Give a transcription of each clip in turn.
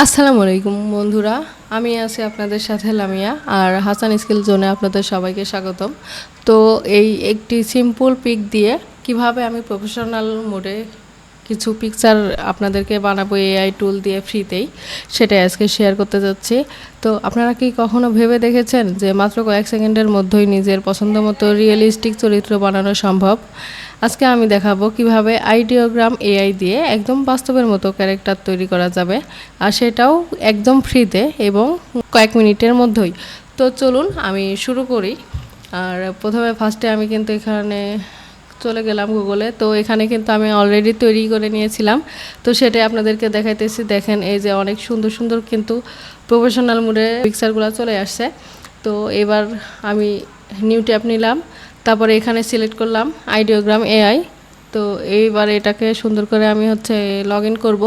আসসালামু আলাইকুম বন্ধুরা, আমি আছি আপনাদের সাথে লামিয়া আর হাসান স্কিল জোনে আপনাদের সবাইকে স্বাগতম। তো এই একটি সিম্পল পিক দিয়ে কীভাবে আমি প্রফেশনাল মোডে কিছু পিকচার আপনাদেরকে বানাবো এআই টুল দিয়ে ফ্রিতেই সেটাই আজকে শেয়ার করতে যাচ্ছি। তো আপনারা কি কখনো ভেবে দেখেছেন যে মাত্র কয়েক সেকেন্ডের মধ্যেই নিজের পছন্দ মতো রিয়েলিস্টিক চরিত্র বানানো সম্ভব? আজকে আমি দেখাবো কীভাবে আইডিওগ্রাম এআই দিয়ে একদম বাস্তবের মতো ক্যারেক্টার তৈরি করা যাবে। আর সেটাও একদম ফ্রিতে এবং কয়েক মিনিটের মধ্যেই। তো চলুন আমি শুরু করি। আর প্রথমে ফার্স্টে আমি কিন্তু এখানে চলে গেলাম গুগলে। তো এখানে কিন্তু আমি অলরেডি তৈরি করে নিয়েছিলাম। তো সেটাই আপনাদেরকে দেখাইতেছি। দেখেন, এই যে অনেক সুন্দর সুন্দর কিন্তু প্রফেশনাল মুডে পিকচারগুলো চলে আসছে। তো এবার আমি নিউ ট্যাব নিলাম। তারপরে এখানে সিলেক্ট করলাম আইডিওগ্রাম এআই তো এইবার এটাকে সুন্দর করে আমি হচ্ছে লগ ইন করব।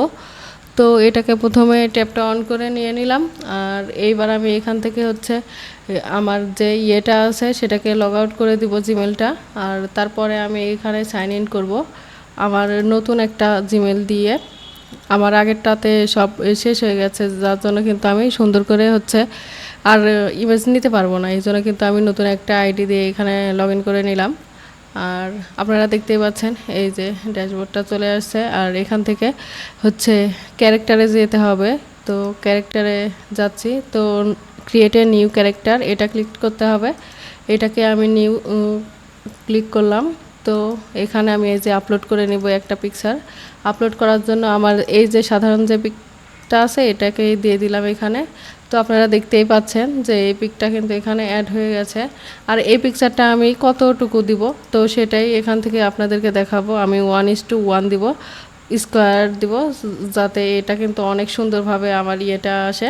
তো এটাকে প্রথমে ট্যাপটা অন করে নিয়ে নিলাম। আর এইবার আমি এখান থেকে হচ্ছে, আমার যে ইয়েটা আছে সেটাকে লগ আউট করে দিব জিমেলটা আর তারপরে আমি এখানে সাইন ইন করব আমার নতুন একটা জিমেল দিয়ে। আমার আগেরটাতে সব শেষ হয়ে গেছে, যার জন্য কিন্তু আমি সুন্দর করে হচ্ছে আর ইমেজ নিতে পারব না। এই জন্য কিন্তু আমি নতুন একটা আইডি দিয়ে এখানে লগ ইন করে নিলাম। আর আপনারা দেখতেই পাচ্ছেন, এই যে ড্যাশবোর্ডটা চলে আসছে। আর এখান থেকে হচ্ছে ক্যারেক্টারে যেতে হবে। তো ক্যারেক্টারে যাচ্ছি। তো ক্রিয়েট এ নিউ ক্যারেক্টার এটা ক্লিক করতে হবে। এটাকে আমি নিউ ক্লিক করলাম। তো এখানে আমি এই যে আপলোড করে নিব একটা পিকচার আপলোড করার জন্য আমার এই যে সাধারণ যে পিকটা আছে এটাকে দিয়ে দিলাম এখানে। তো আপনারা দেখতেই পাচ্ছেন যে এই পিকটা কিন্তু এখানে অ্যাড হয়ে গেছে। আর এই পিকচারটা আমি কতটুকু দিব? তো সেটাই এখান থেকে আপনাদেরকে দেখাবো। আমি ওয়ান ইস টু ওয়ান দিব স্কোয়ার দিব, যাতে এটা কিন্তু অনেক সুন্দরভাবে আমার ইয়েটা আসে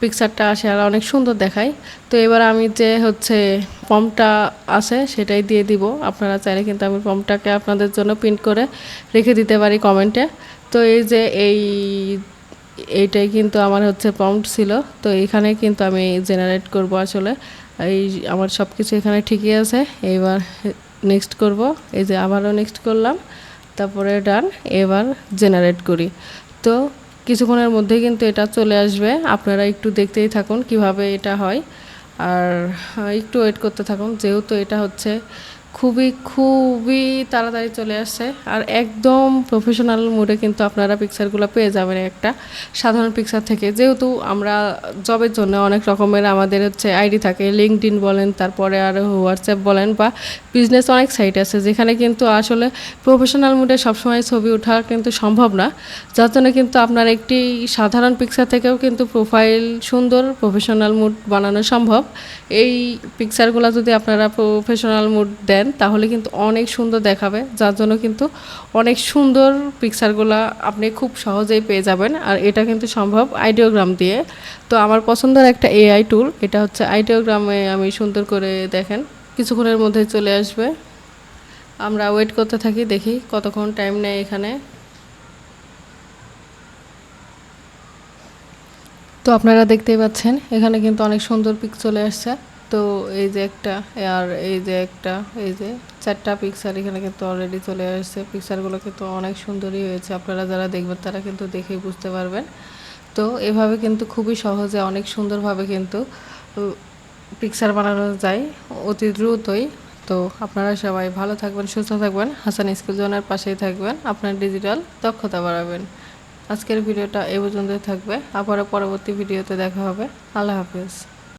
পিকচারটা আসে আর অনেক সুন্দর দেখায়। তো এবার আমি যে হচ্ছে ফর্মটা আছে সেটাই দিয়ে দিব। আপনারা চাইলে কিন্তু আমি ফর্মটাকে আপনাদের জন্য প্রিন্ট করে রেখে দিতে পারি কমেন্টে তো এই যে এই এইটাই কিন্তু আমার হচ্ছে প্রম্পট ছিল। তো এখানে কিন্তু আমি জেনারেট করব আসলে। এই আমার সব কিছু এখানে ঠিকই আছে। এবার নেক্সট করব। এই যে আবারও নেক্সট করলাম। তারপরে ডান এবার জেনারেট করি। তো কিছুক্ষণের মধ্যে কিন্তু এটা চলে আসবে। আপনারা একটু দেখতেই থাকুন কীভাবে এটা হয়। আর একটু ওয়েট করতে থাকুন। যেহেতু এটা হচ্ছে খুবই খুবই তাড়াতাড়ি চলে আসছে। আর একদম প্রফেশনাল মোডে কিন্তু আপনারা পিকচারগুলো পেয়ে যাবেন একটা সাধারণ পিকচার থেকে। যেহেতু আমরা জবের জন্য অনেক রকমের আমাদের হচ্ছে আইডি থাকে লিঙ্কড বলেন, তারপরে আর হোয়াটসঅ্যাপ বলেন বা বিজনেস অনেক সাইট আছে, যেখানে কিন্তু আসলে প্রফেশনাল মুডে সবসময় ছবি ওঠা কিন্তু সম্ভব না। যার জন্য কিন্তু আপনার একটি সাধারণ পিকচার থেকেও কিন্তু প্রোফাইল সুন্দর প্রফেশনাল মুড বানানো সম্ভব। এই পিকচারগুলো যদি আপনারা প্রফেশনাল মুড দেন তাহলে কিন্তু অনেক সুন্দর দেখাবে। যার জন্য কিন্তু অনেক সুন্দর পিকচারগুলো আপনি খুব সহজেই পেয়ে যাবেন। আর এটা কিন্তু সম্ভব আইডিওগ্রাম দিয়ে। তো আমার পছন্দের একটা এআই টুল এটা হচ্ছে আইডিওগ্রামে আমি সুন্দর করে দেখেন, কিছুক্ষণের মধ্যে চলে আসবে। আমরা ওয়েট করতে থাকি, দেখি কতক্ষণ টাইম নেয় এখানে। তো আপনারা দেখতেই পাচ্ছেন, এখানে কিন্তু অনেক সুন্দর পিক চলে আসছে। তো এই যে একটা, আর এই যে একটা, এই যে চারটা পিকচার এখানে কিন্তু অলরেডি চলে আসছে। পিকচারগুলো কিন্তু অনেক সুন্দরই হয়েছে। আপনারা যারা দেখবেন, তারা কিন্তু দেখেই বুঝতে পারবেন। তো এভাবে কিন্তু খুবই সহজে, অনেক সুন্দরভাবে কিন্তু পিকচার বানানো যায় অতি দ্রুতই। তো আপনারা সবাই ভালো থাকবেন, সুস্থ থাকবেন, হাসান স্কুল জোনের পাশেই থাকবেন, আপনার ডিজিটাল দক্ষতা বাড়াবেন। আজকের ভিডিওটা এ পর্যন্তই থাকবে। আবারও পরবর্তী ভিডিওতে দেখা হবে। আল্লাহ হাফিজ।